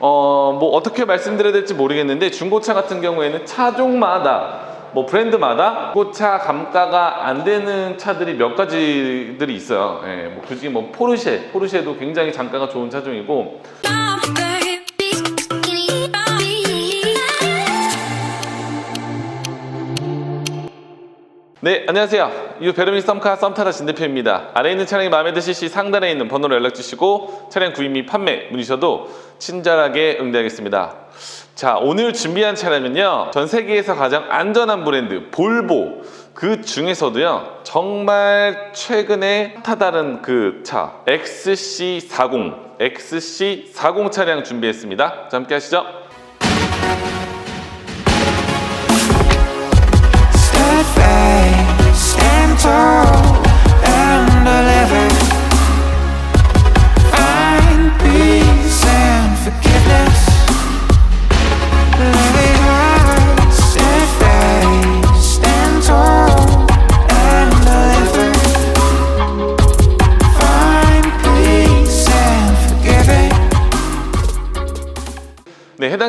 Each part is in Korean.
어, 뭐 어떻게 말씀드려야 될지 모르겠는데 중고차 같은 경우에는 차종마다 뭐 브랜드마다 중고차 감가가 안 되는 차들이 몇 가지들이 있어요. 예, 뭐 굳이 뭐 포르쉐, 포르쉐도 굉장히 단가가 좋은 차종이고 네, 안녕하세요. 유 베르미 썸카 썸타다 진 대표입니다. 아래 있는 차량이 마음에 드실 시 상단에 있는 번호로 연락 주시고 차량 구입 및 판매 문의셔도 친절하게 응대하겠습니다. 자, 오늘 준비한 차량은요. 전 세계에서 가장 안전한 브랜드 볼보 그 중에서도요. 정말 최근에 타다른 그차 XC40 XC40 차량 준비했습니다. 자, 함께 하시죠.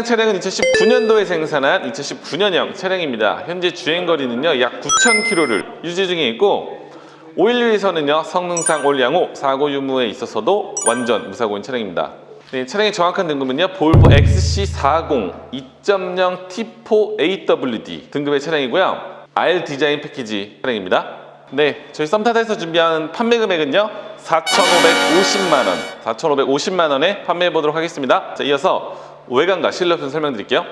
해당 차량은 2019년도에 생산한 2019년형 차량입니다. 현재 주행 거리는요, 약 9,000km를 유지 중에 있고, 511에서는요, 성능상 올 양호, 사고 유무에 있어서도 완전 무사고인 차량입니다. 네, 차량의 정확한 등급은요, 볼보 XC40 2.0 T4 AWD 등급의 차량이고요. R 디자인 패키지 차량입니다. 네, 저희 썸타다에서 준비한 판매 금액은요, 4,550만 원, 4,550만 원에 판매해 보도록 하겠습니다. 자, 이어서 외관과 실내 옵션 설명드릴게요.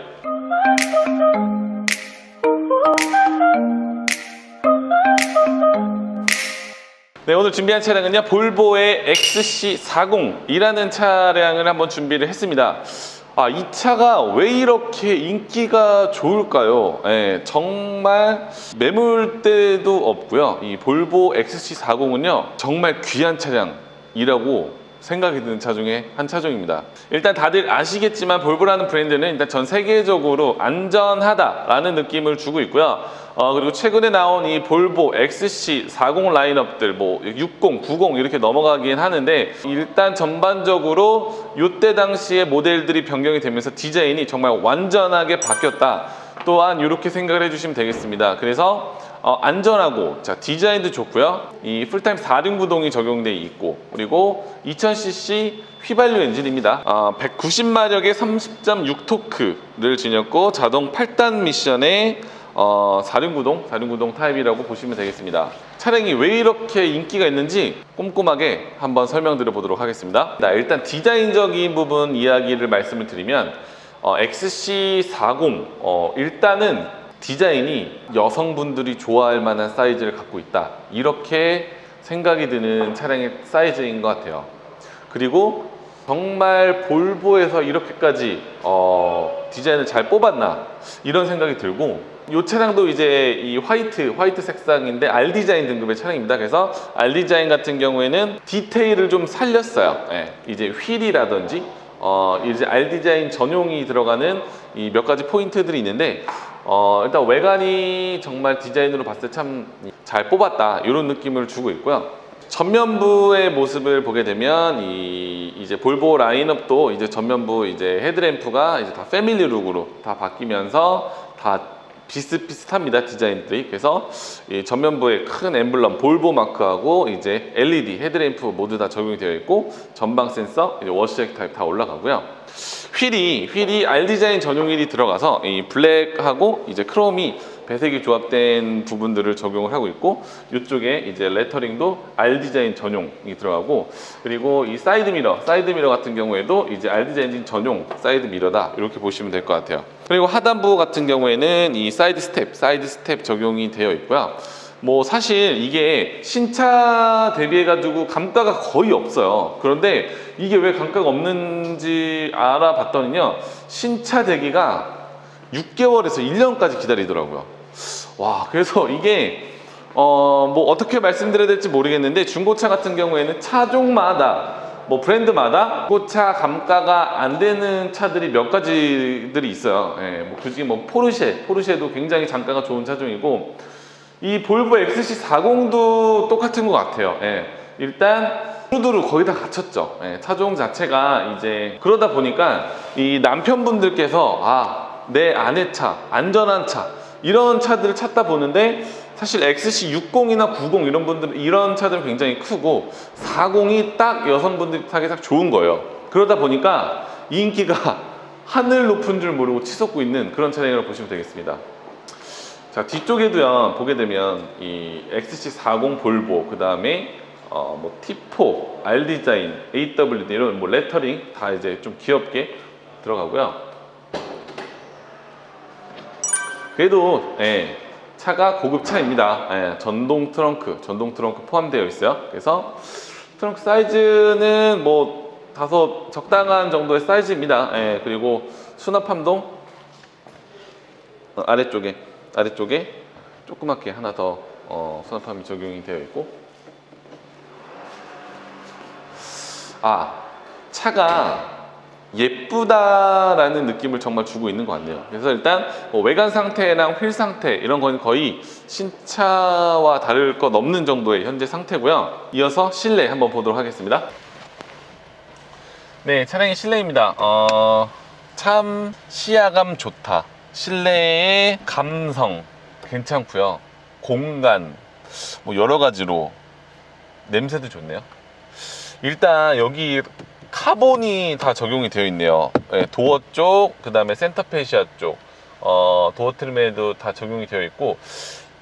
네, 오늘 준비한 차량은요, 볼보의 XC40이라는 차량을 한번 준비를 했습니다. 아, 이 차가 왜 이렇게 인기가 좋을까요? 예, 정말 매물대도 없고요. 이 볼보 XC40은요, 정말 귀한 차량이라고 생각이 드는 차 중에 한 차종입니다. 일단 다들 아시겠지만 볼보라는 브랜드는 일단 전 세계적으로 안전하다라는 느낌을 주고 있고요. 어, 그리고 최근에 나온 이 볼보 XC40 라인업들 뭐 60, 90 이렇게 넘어가긴 하는데 일단 전반적으로 이때 당시의 모델들이 변경이 되면서 디자인이 정말 완전하게 바뀌었다. 또한 이렇게 생각을 해주시면 되겠습니다. 그래서 어, 안전하고 자 디자인도 좋고요. 이 풀타임 4륜 구동이 적용돼 있고 그리고 2000cc 휘발유 엔진입니다. 어, 190마력의 30.6 토크를 지녔고 자동 8단 미션의 어, 4륜 구동, 4륜 구동 타입이라고 보시면 되겠습니다. 차량이 왜 이렇게 인기가 있는지 꼼꼼하게 한번 설명드려 보도록 하겠습니다. 자, 일단 디자인적인 부분 이야기를 말씀을 드리면 어, XC40 어, 일단은 디자인이 여성분들이 좋아할 만한 사이즈를 갖고 있다. 이렇게 생각이 드는 차량의 사이즈인 것 같아요. 그리고 정말 볼보에서 이렇게까지 어, 디자인을 잘 뽑았나 이런 생각이 들고 이 차량도 이제 이 화이트 화이트 색상인데 R 디자인 등급의 차량입니다. 그래서 R 디자인 같은 경우에는 디테일을 좀 살렸어요. 예, 이제 휠이라든지 어, 이제 R 디자인 전용이 들어가는 이 몇 가지 포인트들이 있는데 어, 일단 외관이 정말 디자인으로 봤을 때 참 잘 뽑았다 이런 느낌을 주고 있고요. 전면부의 모습을 보게 되면 이 이제 볼보 라인업도 이제 전면부 이제 헤드램프가 이제 다 패밀리 룩으로 다 바뀌면서 다 비슷비슷합니다 디자인들이. 그래서 이 전면부에 큰 엠블럼 볼보 마크하고 이제 LED 헤드램프 모두 다 적용이 되어 있고 전방 센서 워시액 타입 다 올라가고요. 휠이 휠이 R 디자인 전용 휠이 들어가서 이 블랙하고 이제 크롬이 배색이 조합된 부분들을 적용을 하고 있고 이쪽에 이제 레터링도 R 디자인 전용이 들어가고 그리고 이 사이드 미러 사이드 미러 같은 경우에도 이제 R 디자인 전용 사이드 미러다. 이렇게 보시면 될 것 같아요. 그리고 하단부 같은 경우에는 이 사이드 스텝 사이드 스텝 적용이 되어 있고요. 뭐 사실 이게 신차 대비해 가지고 감가가 거의 없어요. 그런데 이게 왜 감가가 없는지 알아봤더니요. 신차 대기가 6개월에서 1년까지 기다리더라고요 와 그래서 이게 어 뭐 어떻게 말씀드려야 될지 모르겠는데 중고차 같은 경우에는 차종마다 뭐 브랜드마다 중고차 감가가 안 되는 차들이 몇 가지들이 있어요. 예, 뭐 굳이 뭐 포르쉐, 포르쉐도 굉장히 단가가 좋은 차종이고 이 볼보 XC40도 똑같은 것 같아요. 예, 일단 두루두루 거의 다 갖췄죠. 예, 차종 자체가 이제 그러다 보니까 이 남편분들께서 아, 내 아내 차, 안전한 차 이런 차들을 찾다 보는데 사실 XC60이나 90 이런 분들 이런 차들은 굉장히 크고 40이 딱 여성분들이 타기 딱 좋은 거예요. 그러다 보니까 이 인기가 하늘 높은 줄 모르고 치솟고 있는 그런 차량이라고 보시면 되겠습니다. 자 뒤쪽에도요 보게 되면 이 XC40 볼보 그 다음에 어 뭐 T4, R 디자인, AWD 이런 뭐 레터링 다 이제 좀 귀엽게 들어가고요. 그래도 예, 차가 고급 차입니다. 예, 전동 트렁크, 전동 트렁크 포함되어 있어요. 그래서 트렁크 사이즈는 뭐 다소 적당한 정도의 사이즈입니다. 예, 그리고 수납함도 어, 아래쪽에 아래쪽에 조그맣게 하나 더 어, 수납함이 적용이 되어 있고 아 차가 예쁘다라는 느낌을 정말 주고 있는 것 같네요. 그래서 일단 뭐 외관 상태랑 휠 상태 이런 건 거의 신차와 다를 것 없는 정도의 현재 상태고요. 이어서 실내 한번 보도록 하겠습니다. 네, 차량의 실내입니다. 어, 참 시야감 좋다. 실내의 감성 괜찮고요. 공간 뭐 여러 가지로 냄새도 좋네요. 일단 여기 카본이 다 적용이 되어 있네요. 예, 도어 쪽, 그 다음에 센터페시아 쪽, 어, 도어 트림에도 다 적용이 되어 있고,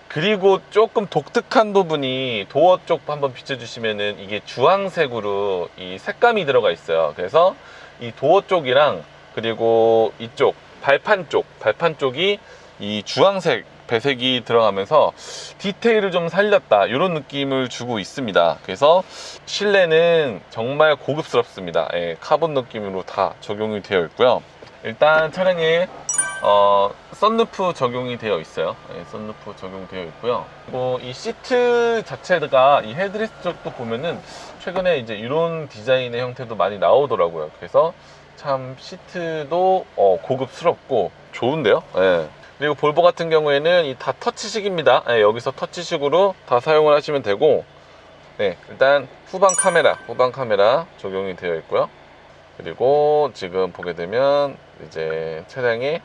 그리고 조금 독특한 부분이 도어 쪽 한번 비춰주시면은 이게 주황색으로 이 색감이 들어가 있어요. 그래서 이 도어 쪽이랑 그리고 이쪽 발판 쪽, 발판 쪽이 이 주황색 배색이 들어가면서 디테일을 좀 살렸다 이런 느낌을 주고 있습니다. 그래서 실내는 정말 고급스럽습니다. 예, 카본 느낌으로 다 적용이 되어 있고요. 일단 차량에 어, 썬루프 적용이 되어 있어요. 예, 썬루프 적용되어 있고요. 그리고 이 시트 자체가 이 헤드레스트 쪽도 보면은 최근에 이제 이런 디자인의 형태도 많이 나오더라고요. 그래서 참 시트도 어, 고급스럽고 좋은데요. 예. 그리고 볼보 같은 경우에는 이 다 터치식입니다. 예, 여기서 터치식으로 다 사용을 하시면 되고, 네, 일단 후방 카메라, 후방 카메라 적용이 되어 있고요. 그리고 지금 보게 되면 이제 차량에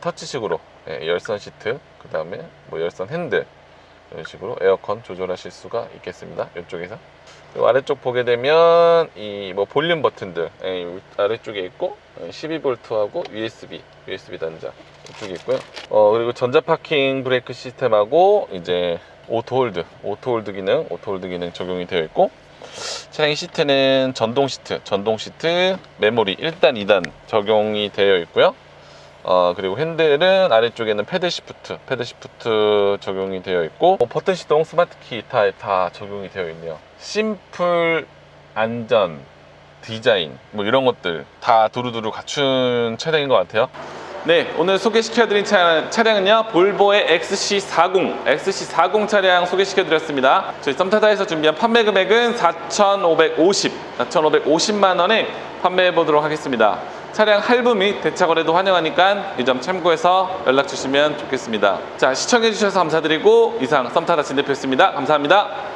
터치식으로 예, 열선 시트, 그 다음에 뭐 열선 핸들 이런 식으로 에어컨 조절하실 수가 있겠습니다. 이쪽에서. 아래쪽 보게 되면 이 뭐 볼륨 버튼들 예, 이 아래쪽에 있고 12V하고 USB, USB 단자 이쪽에 있고요. 어 그리고 전자 파킹 브레이크 시스템하고 이제 오토 홀드, 오토 홀드 기능, 오토 홀드 기능 적용이 되어 있고 차량의 시트는 전동 시트, 전동 시트 메모리 1단, 2단 적용이 되어 있고요. 어, 그리고 핸들은 아래쪽에는 패드 시프트, 패드 시프트 적용이 되어 있고, 뭐 버튼 시동, 스마트 키 다, 다 적용이 되어 있네요. 심플, 안전, 디자인, 뭐 이런 것들 다 두루두루 갖춘 차량인 것 같아요. 네, 오늘 소개시켜드린 차, 차량은요, 볼보의 XC40, XC40 차량 소개시켜드렸습니다. 저희 썸타다에서 준비한 판매 금액은 4,550, 4,550만 원에 판매해 보도록 하겠습니다. 차량 할부 및 대차 거래도 환영하니까 이 점 참고해서 연락 주시면 좋겠습니다. 자, 시청해 주셔서 감사드리고 이상 썸타다 진대표였습니다. 감사합니다.